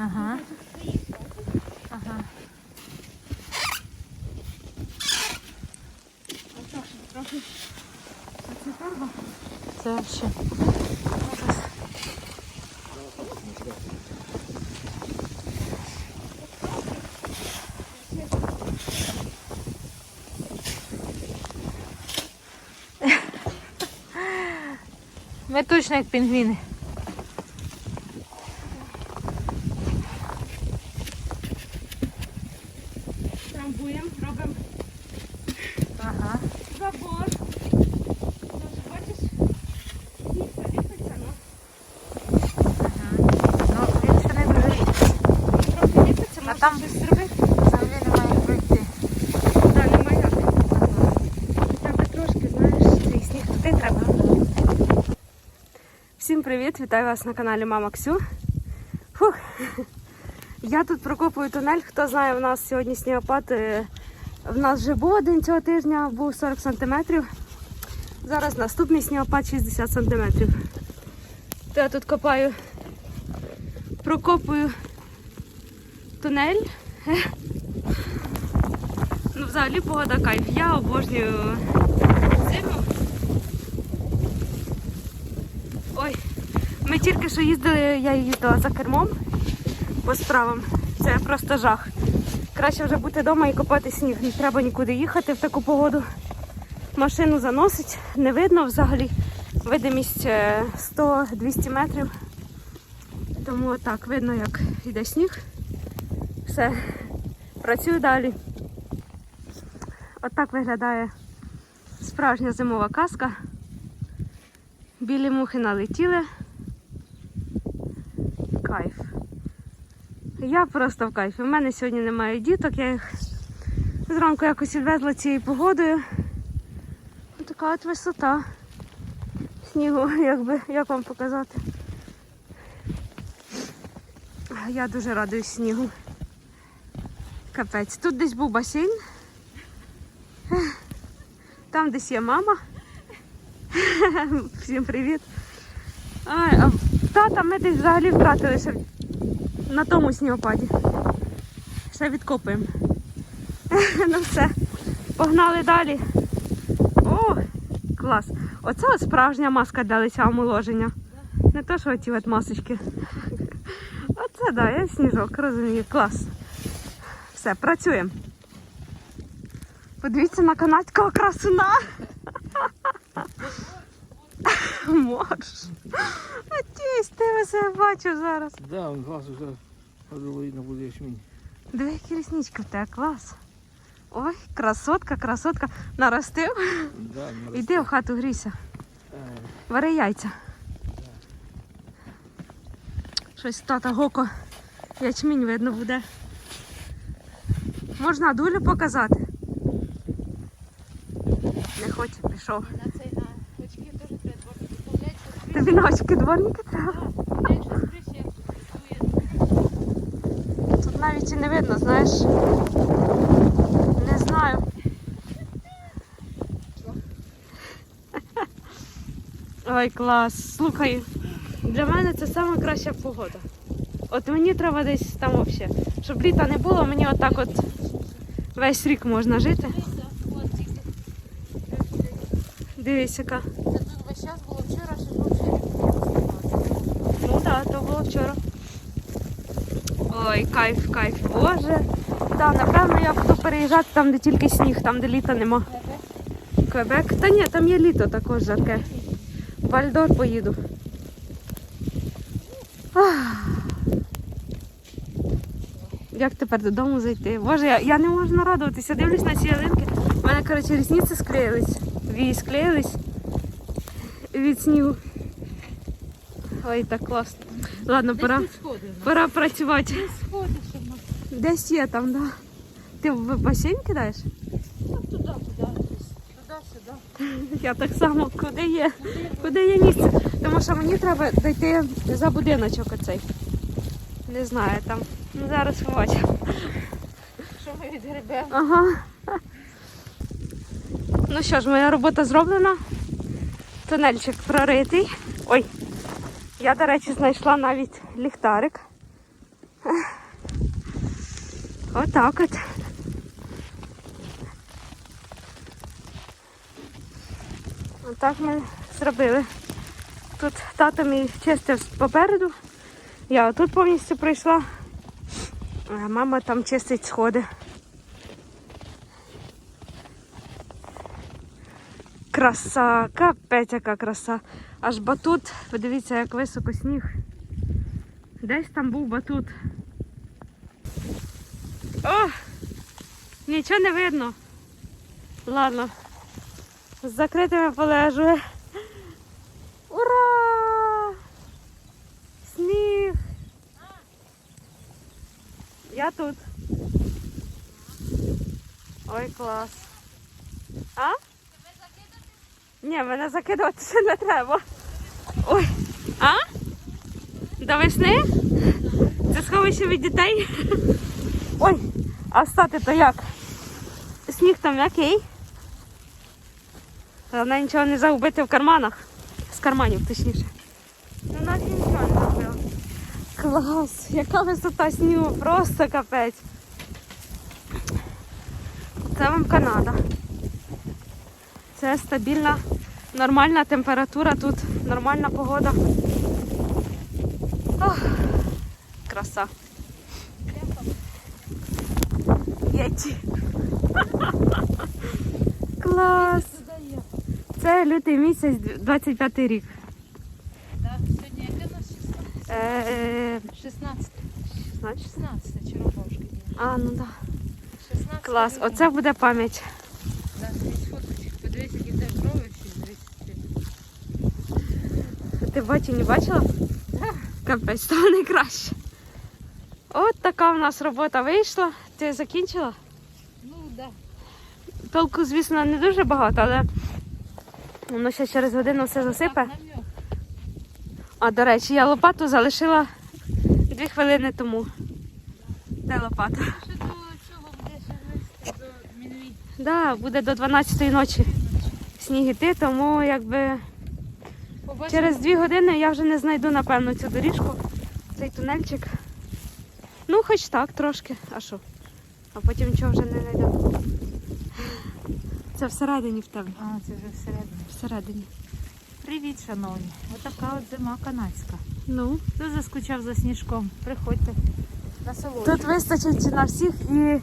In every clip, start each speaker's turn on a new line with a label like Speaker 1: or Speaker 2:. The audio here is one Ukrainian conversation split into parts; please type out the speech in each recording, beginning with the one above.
Speaker 1: Ага. Ага. Це ще. Ми точно як пінгвіни.
Speaker 2: Привіт! Вітаю вас на каналі Мама Ксю. Фух. Я тут прокопую тунель. Хто знає, у нас сьогодні снігопад. е, В нас вже був один цього тижня, був 40 сантиметрів. Зараз наступний снігопад 60 сантиметрів. То я тут копаю, прокопую тунель. Ну, взагалі погода кайф. Я обожнюю зиму. Ой, ми тільки що їздили, я їздила за кермом по справам. Це просто жах. Краще вже бути вдома і копати сніг. Не треба нікуди їхати в таку погоду. Машину заносить, не видно взагалі. Видимість е, 100-200 метрів. Тому так видно, як йде сніг. Все, працюю далі. Отак виглядає справжня зимова казка. Білі мухи налетіли. Кайф. Я просто в кайфі. У мене сьогодні немає діток, я їх зранку якось відвезла цією погодою. Ось Така от висота снігу, якби, як вам показати. Я дуже радуюсь снігу. Капець. Тут десь був басейн. Там десь є мама. Всім привіт. А, тата ми десь взагалі втратили ще на тому снігопаді. Ще відкопуємо. ну все. Погнали далі. О, клас. Оце от справжня маска для лиця омоложення. Не то, що оті от масочки. Оце да, я сніжок, розумію, клас. Все, працюємо. Подивіться на канадського красуна. Можеш. Ти себе бачу зараз.
Speaker 3: Да, он глаз уже подругой буде ячмінь.
Speaker 1: Диви, які ріснички в тебе, клас. Ой, красотка, красотка. Наростив.
Speaker 3: Да, не
Speaker 1: Іди в хату грійся.
Speaker 3: Е,
Speaker 1: Вари яйця. Щось тата гоко. Ячмінь видно буде. Можна дулю показати. Не хоче, пішов.
Speaker 4: На цей на очки теж треба дворники купляти, що
Speaker 1: Тобі на очки дворники треба. Тут навіть і не видно, знаєш. Не знаю. Ой, клас. Слухай, для мене це сама краща погода. От мені треба десь там взагалі. Щоб літа не було, мені отак от весь рік можна жити. Дивись, яка.
Speaker 4: Це тут весь час було вчора, що ж взагалі.
Speaker 1: Ну так, то було вчора. Ой, кайф, кайф. Боже. Так, напевно, я буду переїжджати там, де тільки сніг, там, де літа нема. Квебек. Та ні, там є літо також жарке. Вальдор поїду. Ах. Як тепер додому зайти? Боже, я, я не можу нарадуватися. Дивлюсь на ці ялинки. У мене, коротше, рісниці склеїлись. Вії склеїлись від снігу. Ой, так класно. Ладно, пора, пора працювати. Десь є там, да. Ти в басейн кидаєш?
Speaker 4: туди, туди, туди-сюди.
Speaker 1: Я так само, куди є, куди є місце. Тому що мені треба дойти за будиночок оцей. Не знаю там. Ну зараз побачимо.
Speaker 4: Що ми відгребемо?
Speaker 1: Ага. Ну що ж, моя робота зроблена. Тунельчик проритий. Ой, я, до речі, знайшла навіть ліхтарик.
Speaker 2: Отак от. Отак ми зробили. Тут тато мій чистив попереду. Я тут повністю пройшла. А мама там чистить сходи. Краса, капець яка краса. Аж батут, подивіться, як високо сніг. Десь там був батут. О! Нічого не видно. Ладно. З закритими полежу. Ура! Сніг! Я тут. Ой, клас. А? Ні, мене закидувати ще не треба. Ой. А? До весни? Це сховище від дітей. Ой, а стати то як? Сніг там який? Головне нічого не загубити в карманах. З карманів, точніше. Ну, нас нічого не зробила. Клас! Яка висота снігу, просто капець. Це вам Канада. Це стабільна, нормальна температура тут, нормальна погода. Ох, краса. Єті. Клас! Це лютий місяць, 25 рік.
Speaker 4: Да, сьогодні яке нас число?
Speaker 2: Е,
Speaker 4: 16. 16 червовушки.
Speaker 2: а, ну так.
Speaker 4: 16
Speaker 2: Клас, оце буде пам'ять.
Speaker 4: Да. Подивись, які в тебе брови всі. Дивись.
Speaker 2: Ти не бачила? Капець, то найкраще. От така в нас робота вийшла. Ти закінчила?
Speaker 4: Ну, да.
Speaker 2: Толку, звісно, не дуже багато, але воно ще через годину все засипе. А до речі, я лопату залишила дві хвилини тому. Де лопата?
Speaker 4: Мінві.
Speaker 2: Да, буде до 12 ночі сніг іти, тому якби. Через дві години я вже не знайду, напевно, цю доріжку, цей тунельчик. Ну, хоч так, трошки. А що? А потім нічого вже не знайду. Це всередині в тебе.
Speaker 4: А, це вже всередині.
Speaker 2: Всередині.
Speaker 4: Привіт, шановні. Отака от зима канадська.
Speaker 2: Ну.
Speaker 4: Хто заскучав за сніжком? Приходьте. Насолоджуйтесь.
Speaker 2: Тут вистачить на всіх і,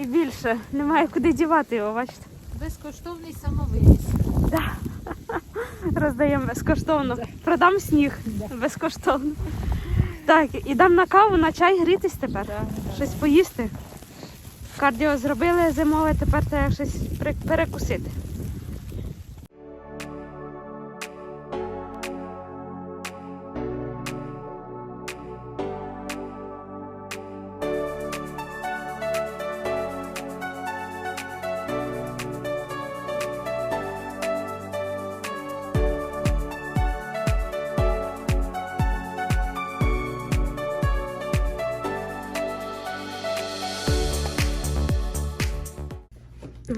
Speaker 2: і більше. Немає куди дівати його, бачите.
Speaker 4: Безкоштовний самовивіз.
Speaker 2: Роздаємо безкоштовно. Продам сніг безкоштовно. Так, ідемо на каву, на чай грітись тепер. Щось поїсти. Кардіо зробили зимове, тепер треба щось перекусити.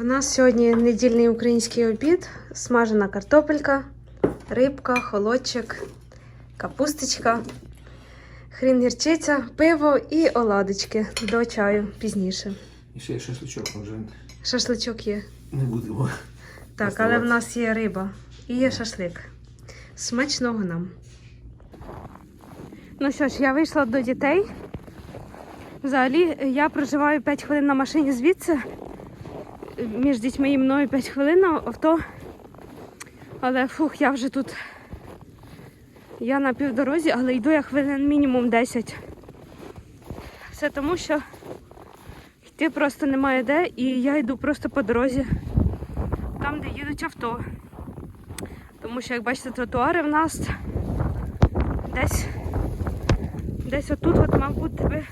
Speaker 2: В нас сьогодні недільний український обід, смажена картопелька, рибка, холодчик, капусточка, хрін гірчиця, пиво і оладочки до чаю пізніше.
Speaker 3: І ще є шашличок, вже
Speaker 2: Шашличок є.
Speaker 3: не будемо.
Speaker 2: Так, але в нас є риба і є шашлик. Смачного нам. Ну що ж, я вийшла до дітей. Взагалі, я проживаю 5 хвилин на машині звідси. Між дітьми і мною 5 хвилин на авто. Але фух, я вже тут. Я на півдорозі, але йду я хвилин мінімум 10. Все тому, що йти просто немає де, і я йду просто по дорозі там, де їдуть авто. Тому що, як бачите, тротуари в нас десь, десь отут от мав бути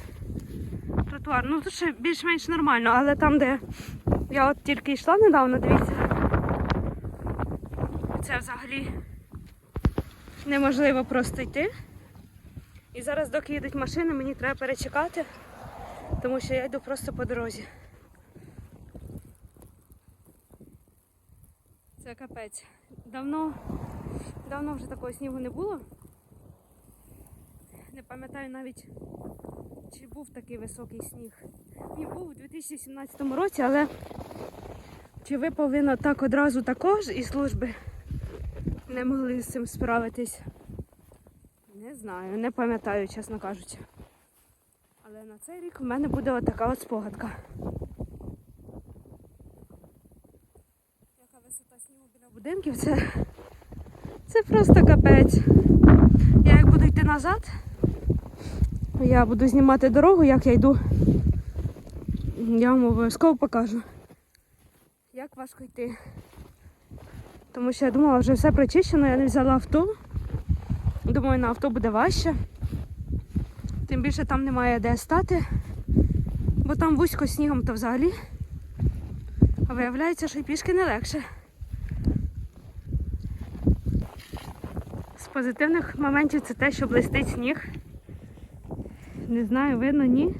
Speaker 2: тротуар. Ну тут ще більш-менш нормально, але там, де я от тільки йшла недавно, дивіться. Це взагалі неможливо просто йти. І зараз, доки їдуть машини, мені треба перечекати, тому що я йду просто по дорозі. Це капець. Давно, давно вже такого снігу не було. Не пам'ятаю навіть, чи був такий високий сніг. Він був у 2017 році, але чи ви повинно так одразу також і служби не могли з цим справитись? Не знаю, не пам'ятаю, чесно кажучи. Але на цей рік в мене буде отака от спогадка. Яка висота снігу біля будинків, це, це просто капець. Я як буду йти назад, я буду знімати дорогу, як я йду. Я вам обов'язково покажу, як важко йти. Тому що я думала, вже все прочищено, я не взяла авто. Думаю, на авто буде важче. Тим більше там немає де стати, бо там вузько снігом то взагалі. А виявляється, що й пішки не легше. З позитивних моментів це те, що блистить сніг. Не знаю, видно, ні.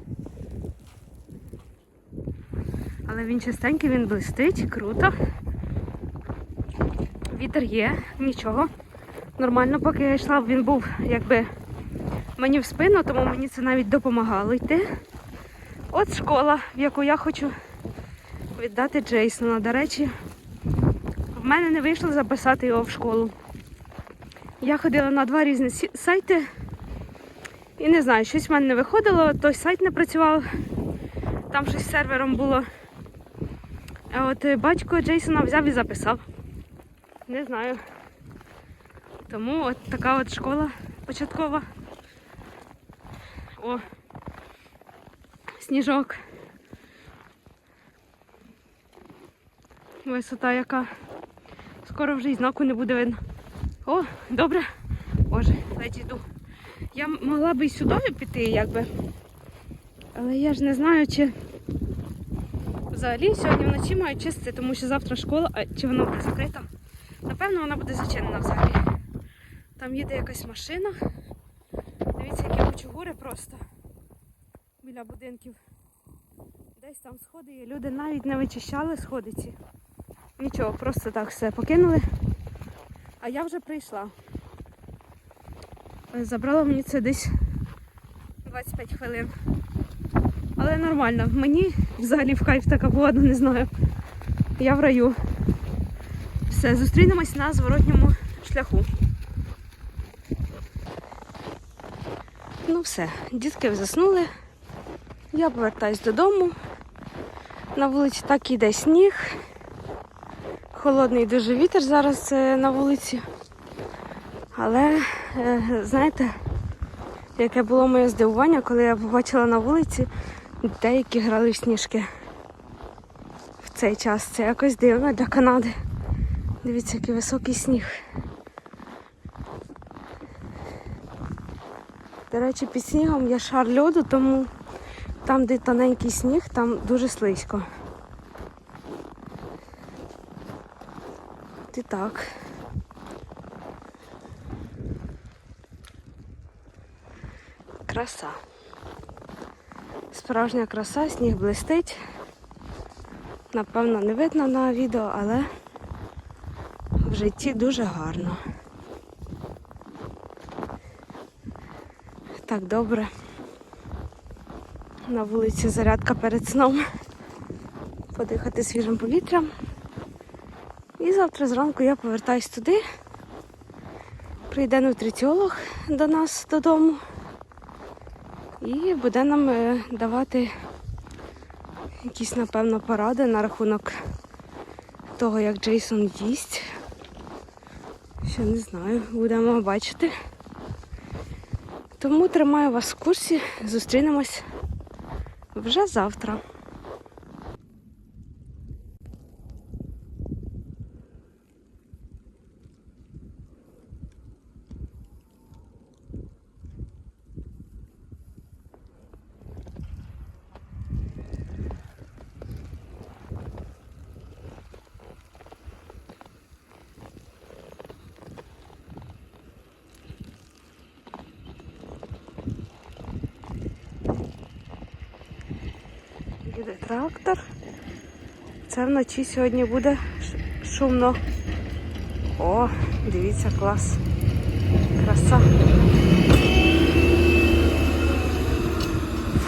Speaker 2: Але він чистенький, він блистить, круто. Вітер є, нічого. Нормально, поки я йшла, він був якби мені в спину, тому мені це навіть допомагало йти. От школа, в яку я хочу віддати Джейсона. До речі, в мене не вийшло записати його в школу. Я ходила на два різні сайти і не знаю, щось в мене не виходило, той сайт не працював, там щось з сервером було. А от е, батько Джейсона взяв і записав. Не знаю. Тому от така от школа початкова. О, сніжок. Висота яка. Скоро вже й знаку не буде видно. О, добре. Боже, ледь йду. Я могла би й сюди піти, якби. Але я ж не знаю, чи взагалі сьогодні вночі мають чистити, тому що завтра школа, а чи вона буде закрита. Напевно, вона буде зачинена взагалі. Там їде якась машина. Дивіться, які кучугури просто біля будинків. Десь там сходи є. Люди навіть не вичищали сходиці. Нічого, просто так все покинули. А я вже прийшла. Е, Забрала мені це десь 25 хвилин. Але нормально. Мені взагалі в кайф така погода, не знаю. Я в раю. Все, зустрінемось на зворотньому шляху. Ну все, дітки заснули. Я повертаюсь додому. На вулиці так іде сніг. Холодний дуже вітер зараз е, на вулиці. Але, знаєте, яке було моє здивування, коли я побачила на вулиці деякі грали в сніжки. В цей час це якось дивно для Канади. Дивіться, який високий сніг. До речі, під снігом є шар льоду, тому там, де тоненький сніг, там дуже слизько. І так. Краса. Справжня краса, сніг блистить. Напевно, не видно на відео, але в житті дуже гарно. Так добре. На вулиці зарядка перед сном. Подихати свіжим повітрям. І завтра зранку я повертаюсь туди. Прийде нутриціолог до нас додому і буде нам е, давати якісь, напевно, поради на рахунок того, як Джейсон їсть. Ще не знаю, будемо бачити. Тому тримаю вас в курсі. Зустрінемось вже завтра. Їде трактор. Це вночі сьогодні буде шумно. О, дивіться, клас. Краса.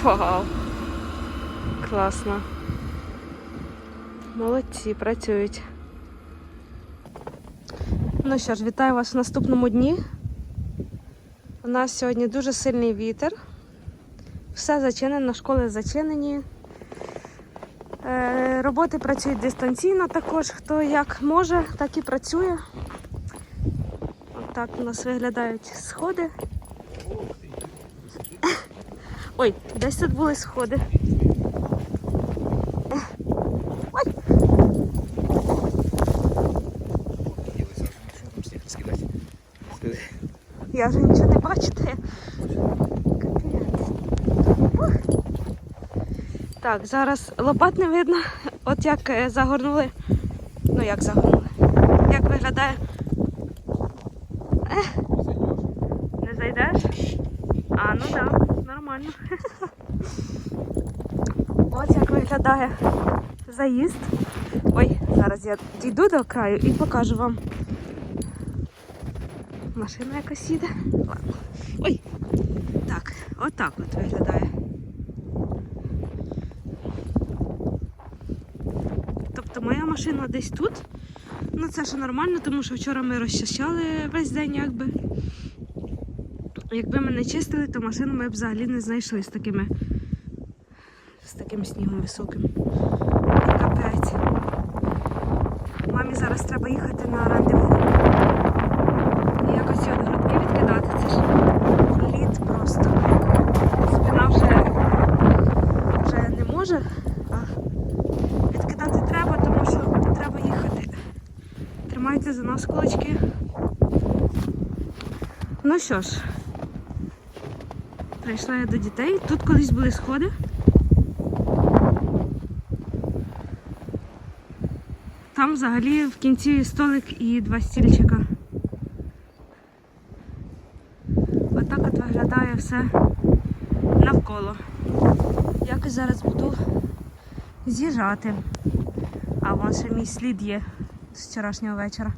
Speaker 2: Вау! Класно. Молодці, працюють. Ну що ж, вітаю вас в наступному дні. У нас сьогодні дуже сильний вітер. Все зачинено, школи зачинені. Е, роботи працюють дистанційно також. Хто як може, так і працює. Отак у нас виглядають сходи. Ой, десь тут були сходи. Ой, я вже нічого не бачу. де. Капець. Ух. Так, зараз лопат не видно. От як е, загорнули. Ну як загорнули. Як виглядає? Ех. Не зайдеш? А, ну так, да, нормально. Ось як виглядає заїзд. Ой, зараз я дійду до краю і покажу вам. Машина якась їде. Ладно. Ой. Так, отак от виглядає. Тобто моя машина десь тут. Ну це ж нормально, тому що вчора ми розчищали весь день якби. Якби ми не чистили, то машину ми б взагалі не знайшли з такими з таким снігом високим. Капець. Мамі зараз треба їхати на рандеву. Якось ці от грудки відкидати. Це ж лід просто. Спина вже, вже не може, а відкидати треба, тому що треба їхати. Тримайте за нас кулачки. Ну що ж, прийшла я до дітей. Тут колись були сходи. Там взагалі в кінці столик і два стільчика. Отак от виглядає все навколо. Якось зараз буду з'їжджати. А вон ще мій слід є з вчорашнього вечора.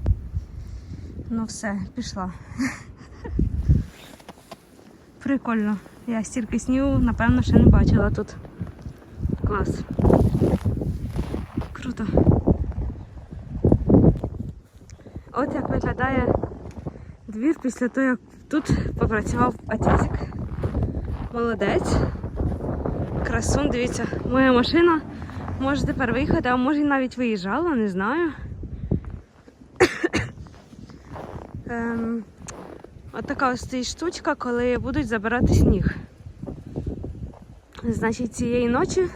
Speaker 2: Ну все, пішла. Прикольно. Я стільки снігу, напевно, ще не бачила тут. Клас. Круто. От як виглядає двір після того, як тут попрацював Атязик. Молодець. Красун, дивіться, моя машина може тепер виїхати, а може навіть виїжджала, не знаю. ем, от така ось стоїть штучка, коли будуть забирати сніг. Значить, цієї ночі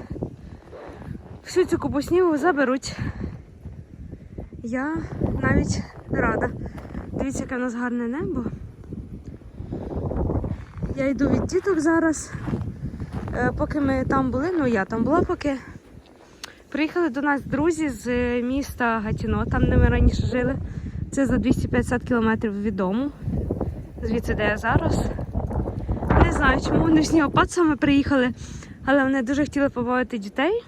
Speaker 2: всю цю купу снігу заберуть. Я навіть рада. Дивіться, яке в нас гарне небо. Я йду від діток зараз. Е, Поки ми там були, ну я там була поки. Приїхали до нас друзі з е, міста Гатіно, там де ми раніше жили. Це за 250 кілометрів від дому. Звідси, де я зараз. Не знаю, чому вони в снігопад саме приїхали, але вони дуже хотіли побавити дітей.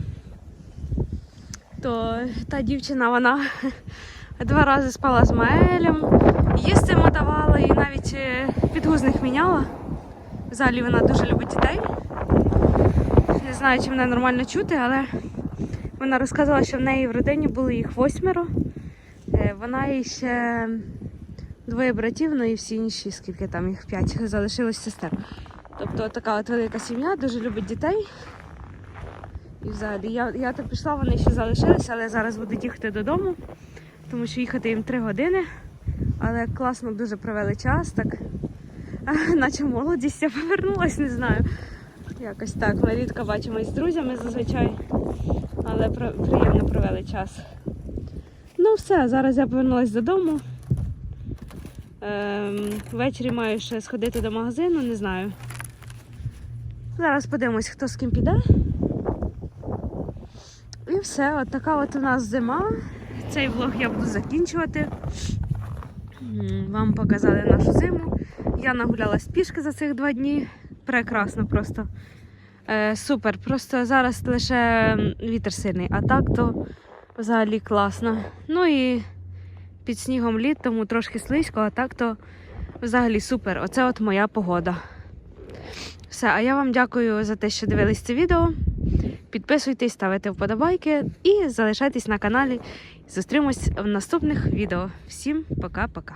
Speaker 2: То та дівчина, вона два рази спала з Маелем, їсти йому давала і навіть е, підгузник міняла. Взагалі вона дуже любить дітей. Не знаю, чи мене нормально чути, але вона розказала, що в неї в родині були їх восьмеро. Е, Вона і ще двоє братів, ну і всі інші, скільки там їх п'ять, залишилось сестер. Тобто така от велика сім'я, дуже любить дітей. І взагалі я, я то пішла, вони ще залишилися, але зараз будуть їхати додому, тому що їхати їм три години. Але класно дуже провели час, так наче молодість я повернулась, не знаю. Якось так. Ми рідко бачимось з друзями зазвичай, але приємно провели час. Ну все, зараз я повернулася додому. Ем, ввечері маю ще сходити до магазину, не знаю. Зараз подивимось, хто з ким піде. І все, от така от у нас зима. Цей влог я буду закінчувати. Вам показали нашу зиму. Я нагулялась пішки за цих два дні. Прекрасно просто. Е, супер. Просто зараз лише вітер сильний, а так то взагалі класно. Ну і під снігом лід, тому трошки слизько, а так то взагалі супер. Оце от моя погода. Все, а я вам дякую за те, що дивились це відео. Підписуйтесь, ставите вподобайки і залишайтесь на каналі. Зустрімось в наступних відео. Всім пока-пока.